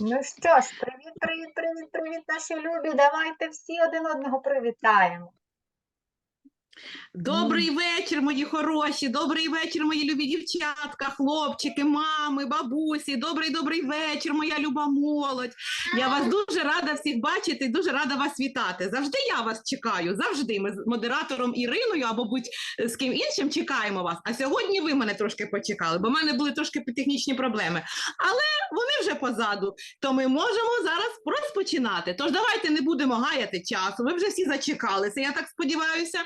Ну що ж, привіт, привіт, привіт, привіт, наші любі. Давайте всі один одного привітаємо. Добрий вечір, мої хороші, добрий вечір, мої любі дівчатка, хлопчики, мами, бабусі. Добрий добрий вечір, моя люба молодь. Я вас дуже рада всіх бачити, дуже рада вас вітати. Завжди я вас чекаю. Завжди ми з модератором Іриною або будь з ким іншим чекаємо вас. А сьогодні ви мене трошки почекали, бо в мене були трошки технічні проблеми. Але вони вже позаду, то ми можемо зараз розпочинати. Тож давайте не будемо гаяти часу. Ви вже всі зачекалися, я так сподіваюся.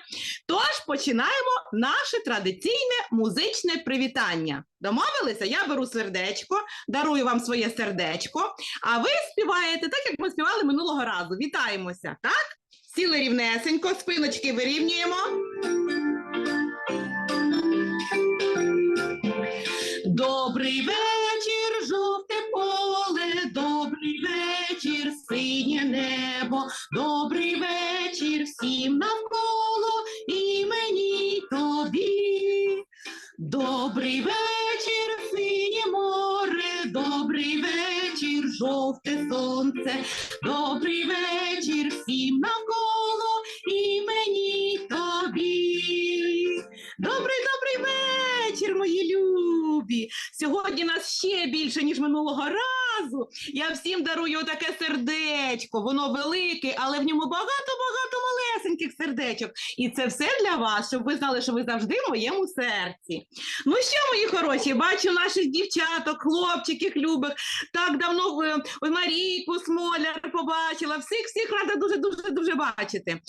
Тож починаємо наше традиційне музичне привітання. Домовилися? Я беру сердечко, дарую вам своє сердечко, а ви співаєте так, як ми співали минулого разу. Вітаємося, так? Сіли рівнесенько, спиночки вирівнюємо. Добрий вечір, жовте поле, добрий вечір, синє небо, добрий вечір всім навколо і мені тобі. Добрий вечір, синє море, добрий вечір, жовте сонце, добрий вечір всім навколо і мені тобі. Добрий добрий вечір, мої любі. Сьогодні нас ще більше, ніж минулого разу. Я всім дарую таке сердечко. Воно велике, але в ньому багато-багато малесеньких сердечок. І це все для вас, щоб ви знали, що ви завжди в моєму серці. Ну що, мої хороші, бачу наших дівчаток, хлопчиків любих. Так давно ой, Марійку Смоляр побачила. Всіх всіх рада дуже дуже дуже бачити.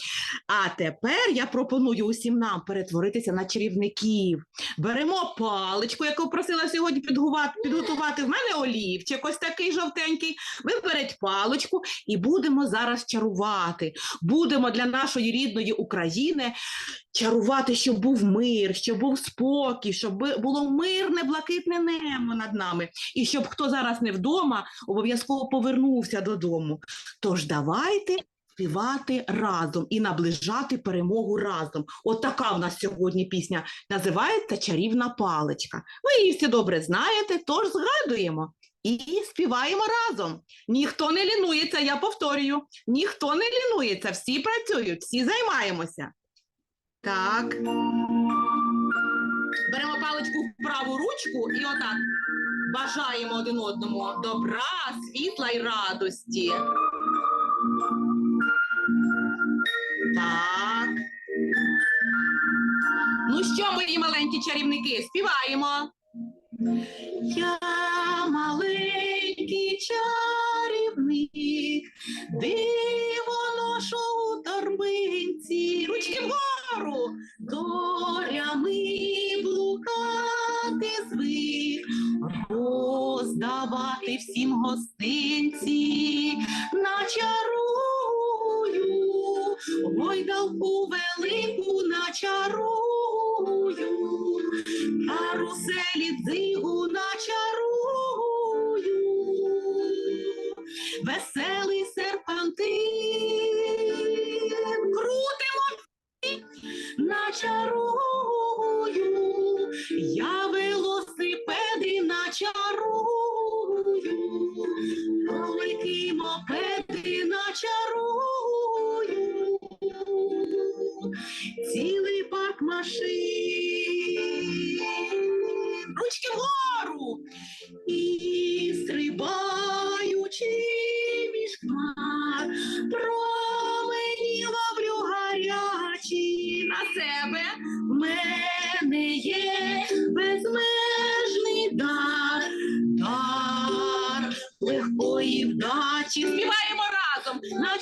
А тепер я пропоную усім нам перетворитися на чарівників. Беремо паличку, яку просила сьогодні підготувати. В мене олівчик, ось такий жовтенький. Ви берете паличку і будемо зараз чарувати. Будемо для нашої рідної України чарувати, щоб був мир, щоб був спокій, щоб було мирне, блакитне небо над нами. І щоб хто зараз не вдома, обов'язково повернувся додому. Тож давайте співати разом і наближати перемогу разом. От така в нас сьогодні пісня називається Чарівна паличка. Ви її всі добре знаєте, тож згадуємо. І співаємо разом. Ніхто не лінується, я повторюю. Ніхто не лінується, всі працюють, всі займаємося. Так. Беремо паличку в праву ручку і отак бажаємо один одному добра, світла і радості. Так. Ну що, мої маленькі чарівники, співаємо. Я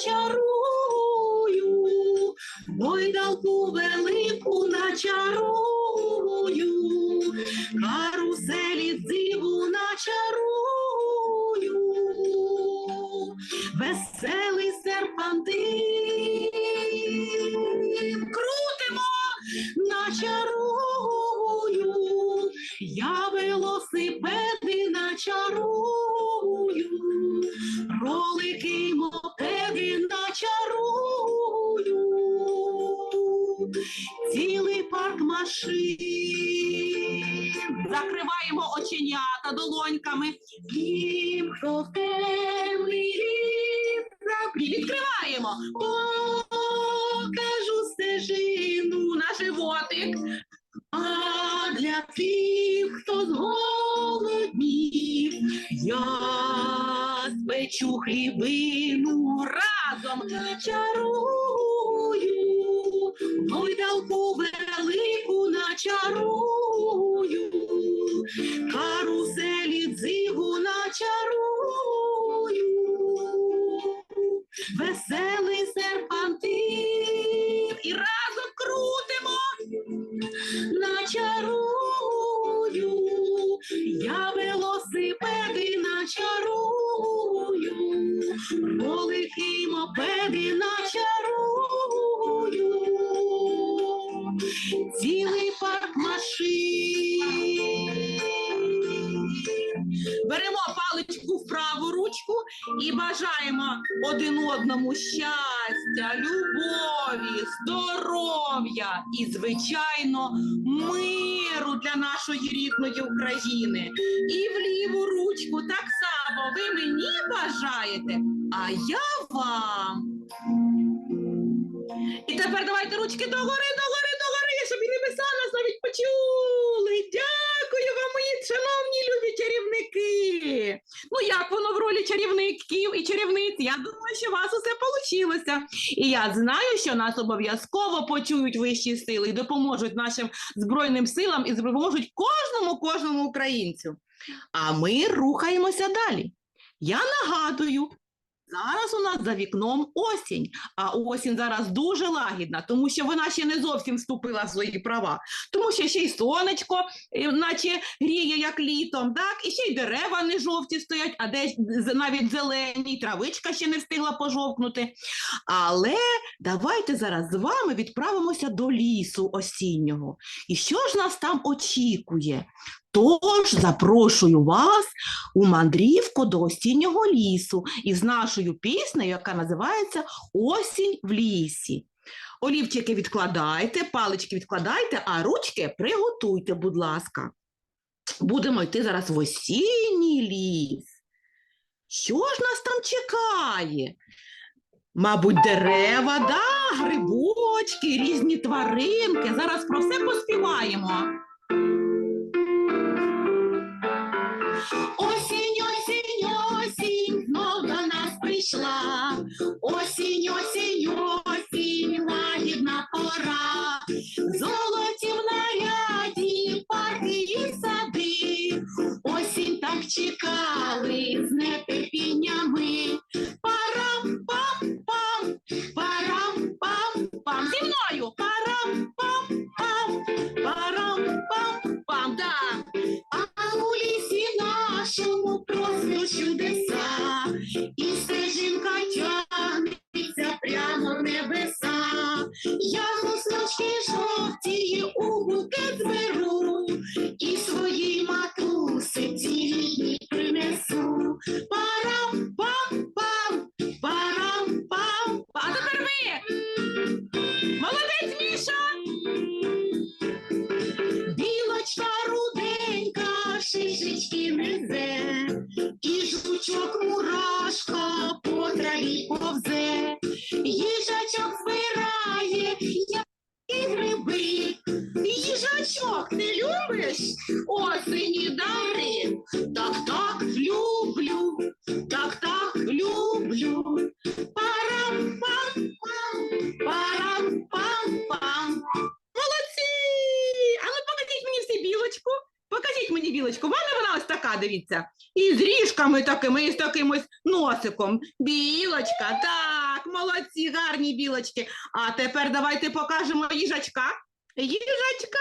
начарую, гойдалку велику начарую, каруселі дзиву начарую, веселий серпантин, крутимо, начарую, я велосипеди начарую, машин. Закриваємо оченята долоньками. Їм жовте Відкриваємо. Покажу стежину на животик. А для тих, хто зголоднів, я спечу хлібину разом чарую, гойдалку начарую, каруселі дзигу начарую, веселий серпантин. І разом крутимо. Начарую, я велосипеди начарую, ролики мопеди начарую, і бажаємо один одному щастя, любові, здоров'я і, звичайно, миру для нашої рідної України. І в ліву ручку так само ви мені бажаєте, а я вам. І тепер давайте ручки догори, догори, догори, щоб і небеса нас навіть почули. Дякую вам, мої шановні любі чарівники. Ну як воно в ролі чарівників і чарівниць? Я думаю, що у вас усе вийшло. І я знаю, що нас обов'язково почують вищі сили і допоможуть нашим збройним силам і допоможуть кожному кожному українцю. А ми рухаємося далі. Я нагадую. Зараз у нас за вікном осінь, а осінь зараз дуже лагідна, тому що вона ще не зовсім вступила в свої права, тому що ще й сонечко, е, наче гріє, як літом, так, і ще й дерева не жовті стоять, а десь навіть зелені, травичка ще не встигла пожовкнути. Але давайте зараз з вами відправимося до лісу осіннього. І що ж нас там очікує? Тож запрошую вас у мандрівку до осіннього лісу із нашою піснею, яка називається Осінь в лісі. Олівчики відкладайте, палички відкладайте, а ручки приготуйте, будь ласка. Будемо йти зараз в осінній ліс. Що ж нас там чекає? Мабуть, дерева, да, грибочки, різні тваринки. Зараз про все поспіваємо. Чекали з нетерпіннями. Парам-пам-пам, парам-пам-пам. Зі мною парам-пам-пам, парам-пам-пам. Да. А у лісі нашому просто чудеса, і жучок ріжками такими, і з таким ось носиком. Білочка, так, молодці, гарні білочки. А тепер давайте покажемо їжачка. Їжачка!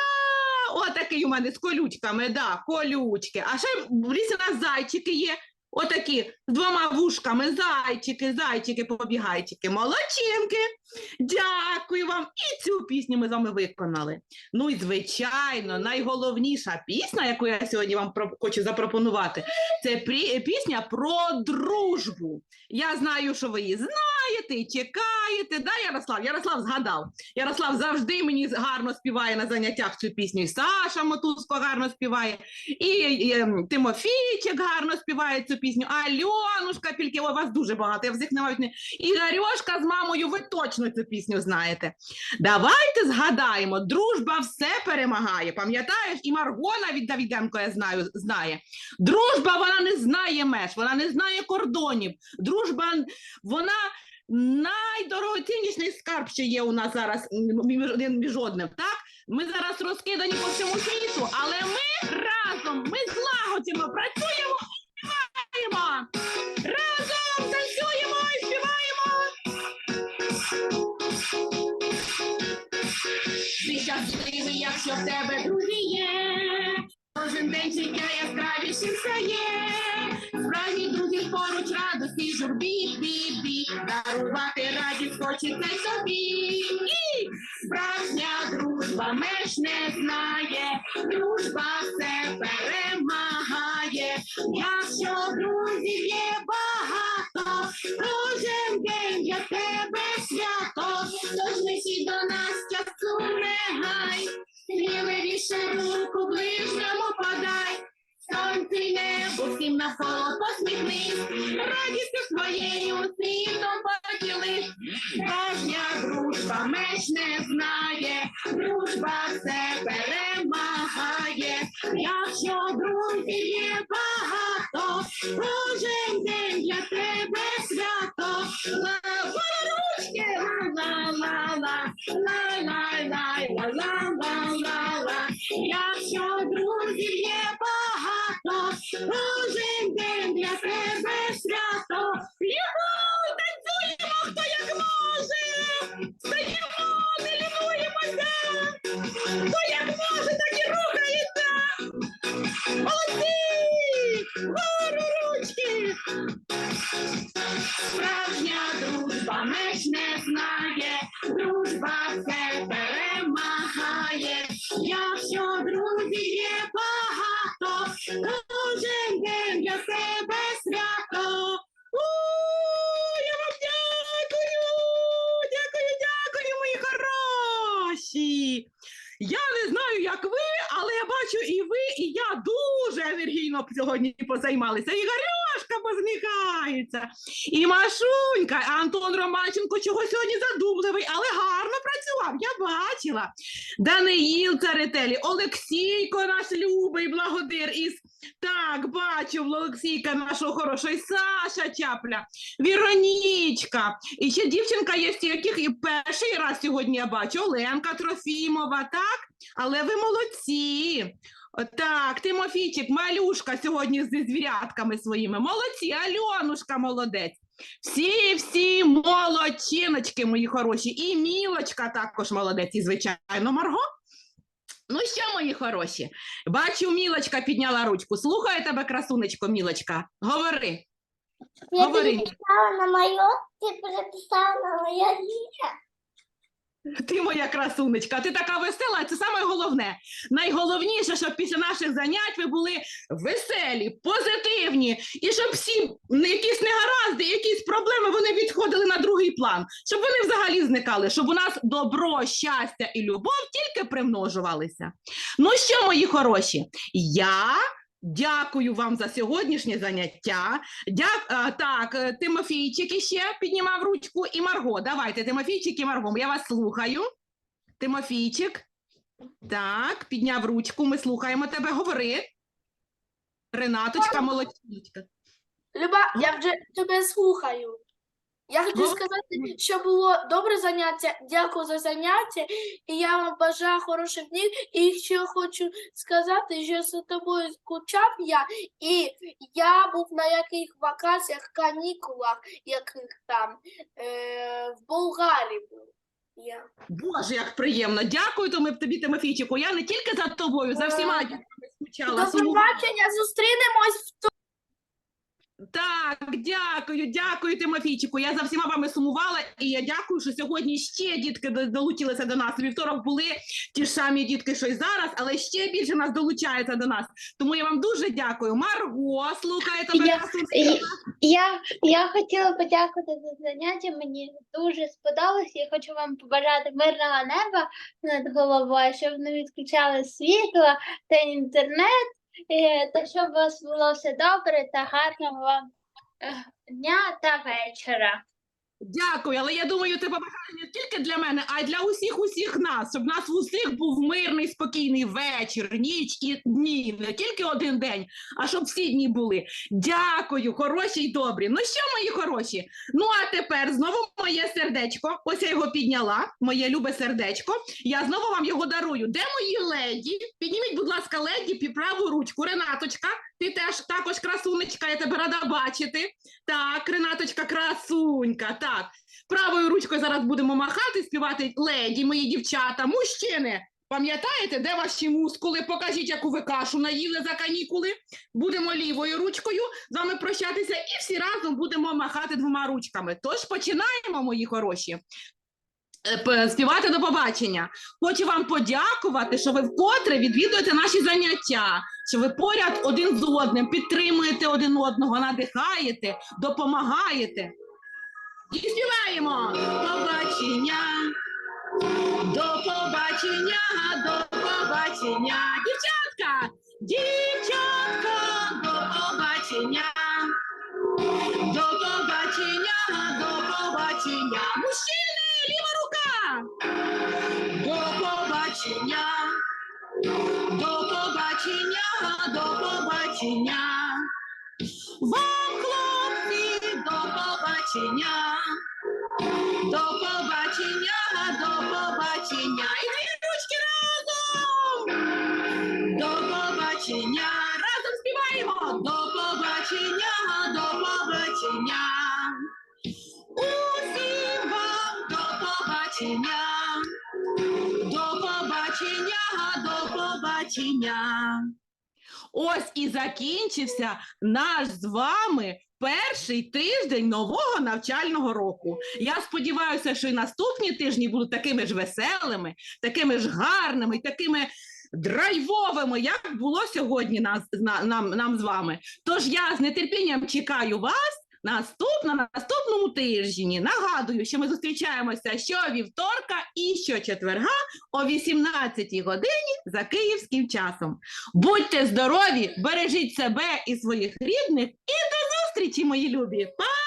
Отакий у мене з колючками, да, колючки. А ще в лісі у нас зайчики є. Отакі з двома вушками. Зайчики, зайчики, побігайчики, молодчинки. Дякую вам. І цю пісню ми з вами виконали. Ну і звичайно, найголовніша пісня, яку я сьогодні вам хочу запропонувати, це пісня про дружбу. Я знаю, що ви її знаєте. Сидите і чекаєте. Да, Ярослав? Ярослав згадав. Ярослав завжди мені гарно співає на заняттях цю пісню. І Саша Мотузко гарно співає, і, і, ем, Тимофійчик гарно співає цю пісню. Альонушка Пількєва, вас дуже багато. Я всіх не маю. І Гарьошка з мамою, ви точно цю пісню знаєте. Давайте згадаємо, дружба все перемагає. Пам'ятаєш? І Марго навіть Давіденко, я знаю, знає. Дружба вона не знає меж, вона не знає кордонів. Дружба вона найдорогоцінніший скарб, що є у нас зараз між один між одним. Так ми зараз розкидані по всьому світу, але ми разом, ми злагоджено працюємо і співаємо. Разом танцюємо і співаємо. Ти щасливий, якщо в тебе друзі є. Кожен день життя яскравішим стає. Справжні друзі поруч радості, журбі, бі, бі. Дарувати радість хочеться собі. І справжня дружба меж не знає. Дружба все перемагає. Якщо друзів є багато, кожен день для тебе свято. Тож несіть до нас часу не гай. Сміливіше руку ближньому подай, сонце й небо всім навколо посміхнись, радістю своєю світом поділись. Справжня дружба меж не знає, дружба все перемагає. Якщо друзів є багато, кожен день для тебе свято. Ла-ла ручки, ла-ла-ла-ла, багато, позаймалися. І Гарюшка посміхається, і Машунька, Антон Романченко чого сьогодні задумливий, але гарно працював. Я бачила. Даниїл Царетелі, Олексійко наш любий благодир із так, бачу Олексійка нашого хорошого, і Саша Чапля, Віронічка. І ще дівчинка є, яких і перший раз сьогодні я бачу. Оленка Трофімова, так? Але ви молодці. Так, Тимофійчик, малюшка сьогодні зі звірятками своїми. Молодці, Альонушка молодець. Всі, всі молодчиночки, мої хороші. І Мілочка також молодець, і звичайно, Марго. Ну що, мої хороші? Бачу, Мілочка підняла ручку. Слухаю тебе, красунечко, Мілочка. Говори. Я Говори. переписала на моє, ти переписала на моє ім'я. Ти моя красунечка, ти така весела, це саме головне. Найголовніше, щоб після наших занять ви були веселі, позитивні, і щоб всі якісь негаразди, якісь проблеми вони відходили на другий план, щоб вони взагалі зникали, щоб у нас добро, щастя і любов тільки примножувалися. Ну що, мої хороші, я. Дякую вам за сьогоднішнє заняття. Дяк... а, так, е, Тимофійчик іще піднімав ручку і Марго. Давайте, Тимофійчик і Марго, я вас слухаю. Тимофійчик. Так, підняв ручку, ми слухаємо тебе. Говори. Ренаточка, молодчиночка. Люба, я вже тебе слухаю. Я хочу Ну, сказати, що було добре заняття. Дякую за заняття. І я вам бажаю хороших днів. І ще хочу сказати, що з тобою скучав я, і я був на яких вакаціях, канікулах, яких там е, в Болгарії був. Я. Боже, як приємно. Дякую тобі, тобі, Тимофійчику. Я не тільки за тобою, за всіма дітками скучала. До сумувала. побачення, зустрінемось в Так, дякую, дякую, Тимофійчику. Я за всіма вами сумувала, і я дякую, що сьогодні ще дітки долучилися до нас. У вівторок були ті ж самі дітки, що й зараз, але ще більше нас долучається до нас. Тому я вам дуже дякую. Марго, слухає тебе. Я-. Я, я хотіла подякувати за заняття. Мені дуже сподобалось. Я хочу вам побажати мирного неба над головою, щоб не відключали світло та інтернет, та щоб у вас було все добре та гарного е, дня та вечора. Дякую, але я думаю, це побажання не тільки для мене, а й для усіх усіх нас, щоб в нас в усіх був мирний, спокійний вечір, ніч і дні, не тільки один день, а щоб всі дні були. Дякую, хороші й добрі. Ну що, мої хороші? Ну а тепер знову моє сердечко. Ось я його підняла, моє любе сердечко. Я знову вам його дарую. Де мої леді? Підніміть, будь ласка, леді під праву ручку. Ренаточка, ти теж також красунечка, я тебе рада бачити. Так, Ренаточка, красунька. Так, правою ручкою зараз будемо махати, співати леді, мої дівчата, мужчини. Пам'ятаєте, де ваші мускули? Покажіть, яку ви кашу наїли за канікули. Будемо лівою ручкою з вами прощатися і всі разом будемо махати двома ручками. Тож починаємо, мої хороші. Е, Співати до побачення. Хочу вам подякувати, що ви вкотре відвідуєте наші заняття, що ви поряд один з одним, підтримуєте один одного, надихаєте, допомагаєте. І співаємо побачення. До побачення, до побачення. Дівчатка, дівчатка, до побачення. Побачення. До побачення, до побачення. Ось і закінчився наш з вами перший тиждень нового навчального року. Я сподіваюся, що і наступні тижні будуть такими ж веселими, такими ж гарними, такими драйвовими, як було сьогодні нас, на- нам, нам з вами. Тож я з нетерпінням чекаю вас. Наступно на наступному тижні нагадую, що ми зустрічаємося щовівторка і щочетверга о 18 годині за київським часом. Будьте здорові, бережіть себе і своїх рідних, і до зустрічі, мої любі! Па!